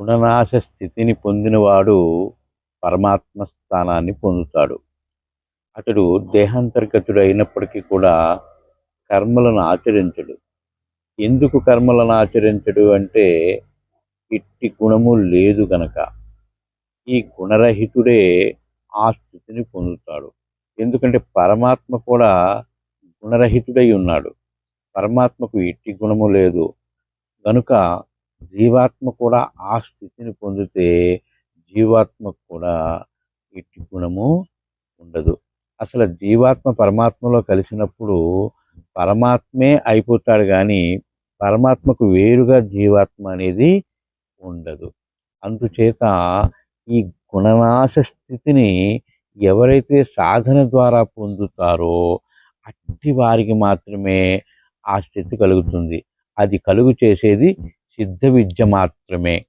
గుణనాశ స్థితిని పొందినవాడు పరమాత్మ స్థానాన్ని పొందుతాడు. అతడు దేహాంతర్గతుడు అయినప్పటికీ కూడా కర్మలను ఆచరించడు. ఎందుకు కర్మలను ఆచరించడు అంటే ఇట్టి గుణము లేదు గనక. ఈ గుణరహితుడే ఆ స్థితిని పొందుతాడు. ఎందుకంటే పరమాత్మ కూడా గుణరహితుడై ఉన్నాడు. పరమాత్మకు ఇట్టి గుణము లేదు. కనుక జీవాత్మ కూడా ఆ స్థితిని పొందితే జీవాత్మకు కూడా ఎట్టి గుణము ఉండదు. అసలు జీవాత్మ పరమాత్మలో కలిసినప్పుడు పరమాత్మే అయిపోతాడు కానీ పరమాత్మకు వేరుగా జీవాత్మ అనేది ఉండదు. అందుచేత ఈ గుణనాశ స్థితిని ఎవరైతే సాధన ద్వారా పొందుతారో అట్టి వారికి మాత్రమే ఆ స్థితి కలుగుతుంది. అది కలుగు చేసేది सिद्ध विद्य मात्र में